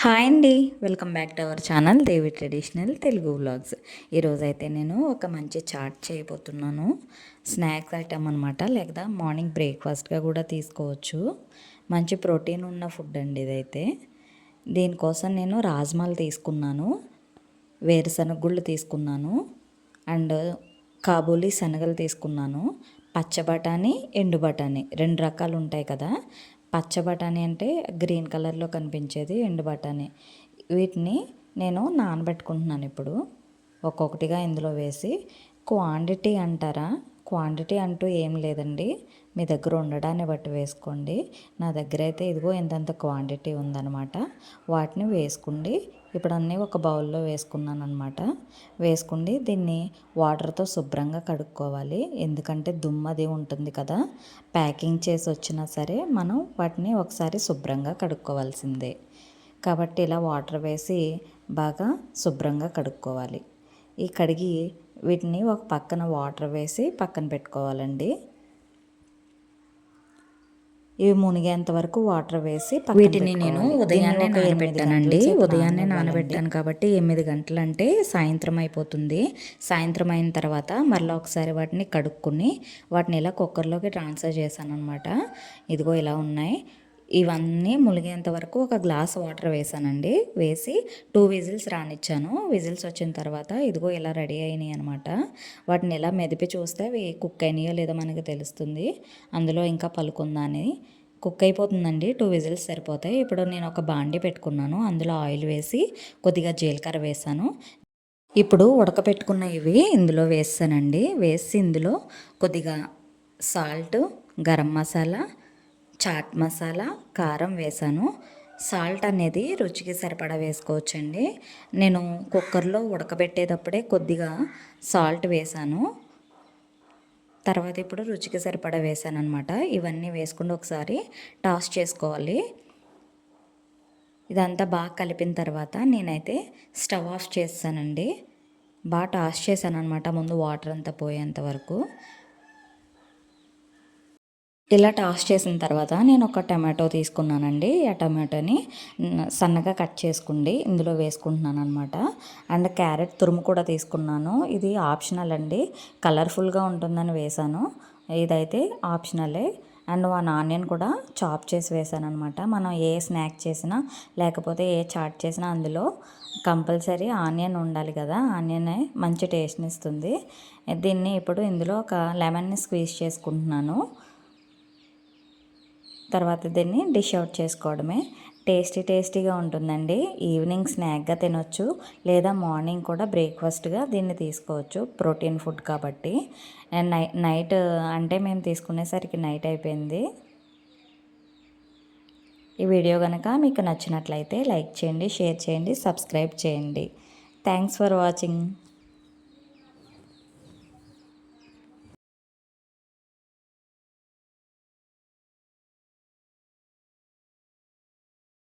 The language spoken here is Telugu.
హాయ్ అండి. Welcome back to our channel Devi traditional Telugu vlogs. ఈరోజు అయితే నేను ఒక మంచి చాట్ చేయబోతున్నాను. స్నాక్స్ ఐటమ్ అనమాట లేదా మార్నింగ్ బ్రేక్ఫాస్ట్గా కూడా తీసుకోవచ్చు. మంచి ప్రోటీన్ ఉన్న ఫుడ్ అండి ఇదైతే. దీనికోసం నేను రాజ్మాలు తీసుకున్నాను. వేరుశనగ గుళ్ళు తీసుకున్నాను. అండ్ కాబూలీ శనగలు తీసుకున్నాను. పచ్చ బఠానీ ఎండు బఠానీ రెండు రకాలు ఉంటాయి కదా. పచ్చ బఠానీ అంటే గ్రీన్ కలర్లో కనిపించేది ఎండు బఠానీ. వీటిని నేను నానబెట్టుకుంటున్నాను ఇప్పుడు. ఒక్కొక్కటిగా ఇందులో వేసి క్వాంటిటీ అంటారా? క్వాంటిటీ అంటూ ఏం లేదండి. మీ దగ్గర ఉండడాన్ని బట్టి వేసుకోండి. నా దగ్గర అయితే ఇదిగో ఇంతంత క్వాంటిటీ ఉందన్నమాట. వాటిని వేసుకోండి ఇప్పుడు అన్నీ ఒక బౌల్లో వేసుకున్నాను అనమాట వేసుకుండి దీన్ని వాటర్తో శుభ్రంగా కడుక్కోవాలి. ఎందుకంటే దుమ్మది ఉంటుంది కదా. ప్యాకింగ్ చేసి వచ్చినా సరే మనం వాటిని ఒకసారి శుభ్రంగా కడుక్కోవాల్సిందే. కాబట్టి ఇలా వాటర్ వేసి బాగా శుభ్రంగా కడుక్కోవాలి. ఈ కడిగి వీటిని ఒక పక్కన వాటర్ వేసి పక్కన పెట్టుకోవాలండి. ఇవి మునిగేంత వరకు వాటర్ వేసి వీటిని నేను ఉదయాన్నే నానబెట్టానండి. ఉదయాన్నే నానబెట్టాను కాబట్టి ఎనిమిది గంటలు అంటే సాయంత్రం అయిపోతుంది. సాయంత్రం అయిన తర్వాత మళ్ళీ ఒకసారి వాటిని కడుక్కుని వాటిని ఇలా కుక్కర్లోకి ట్రాన్స్ఫర్ చేశాను అనమాట ఇదిగో ఇలా ఉన్నాయి. ఇవన్నీ ములిగేంత వరకు ఒక గ్లాస్ వాటర్ వేసానండి. వేసి టూ విజిల్స్ రానిచ్చాను. విజిల్స్ వచ్చిన తర్వాత ఇదిగో ఇలా రెడీ అయినాయి అనమాట వాటిని ఇలా మెదిపి చూస్తే అవి కుక్ అయినాయో లేదో మనకి తెలుస్తుంది. అందులో ఇంకా పలుకుందా అని కుక్ అయిపోతుందండి. టూ విజిల్స్ సరిపోతాయి. ఇప్పుడు నేను ఒక బాండి పెట్టుకున్నాను. అందులో ఆయిల్ వేసి కొద్దిగా జీలకర్ర వేసాను. ఇప్పుడు ఉడకపెట్టుకున్న ఇవి ఇందులో వేస్తానండి. వేసి ఇందులో కొద్దిగా సాల్ట్ గరం మసాలా చాట్ మసాలా కారం వేసాను. సాల్ట్ అనేది రుచికి సరిపడా వేసుకోవచ్చండి. నేను కుక్కర్లో ఉడకబెట్టేటప్పుడే కొద్దిగా సాల్ట్ వేసాను. తర్వాత ఇప్పుడు రుచికి సరిపడా వేసాను అనమాట ఇవన్నీ వేసుకుంటూ ఒకసారి టాస్ చేసుకోవాలి. ఇదంతా బాగా కలిపిన తర్వాత నేనైతే స్టవ్ ఆఫ్ చేస్తానండి. బాగా టాస్ చేశాను అనమాట ముందు వాటర్ అంతా పోయేంత వరకు. ఇలా టాస్ చేసిన తర్వాత నేను ఒక టమాటో తీసుకున్నానండి. ఆ టమాటోని సన్నగా కట్ చేసుకోండి ఇందులో వేసుకుంటున్నాను అనమాట అండ్ క్యారెట్ తురుము కూడా తీసుకున్నాను. ఇది ఆప్షనల్ అండి. కలర్ఫుల్గా ఉంటుందని వేసాను. ఇదైతే ఆప్షనలే. అండ్ వన్ ఆనియన్ కూడా చాప్ చేసి వేసాను అనమాట మనం ఏ స్నాక్ చేసినా లేకపోతే ఏ చాట్ చేసినా అందులో కంపల్సరీ ఆనియన్ ఉండాలి కదా. ఆనియన్ మంచి టేస్ట్ని ఇస్తుంది. దీన్ని ఇప్పుడు ఇందులో ఒక లెమన్ని స్క్వీజ్ చేసుకుంటున్నాను. తర్వాత దీన్ని డిష్ అవుట్ చేసుకోవడమే. టేస్టీ టేస్టీగా ఉంటుందండి. ఈవినింగ్ స్నాక్గా తినొచ్చు. లేదా మార్నింగ్ కూడా బ్రేక్ఫాస్ట్గా దీన్ని తీసుకోవచ్చు. ప్రోటీన్ ఫుడ్ కాబట్టి. నై నైట్ అంటే మేము తీసుకునేసరికి నైట్ అయిపోయింది. ఈ వీడియో కనుక మీకు నచ్చినట్లయితే లైక్ చేయండి షేర్ చేయండి సబ్స్క్రైబ్ చేయండి. Thanks for watching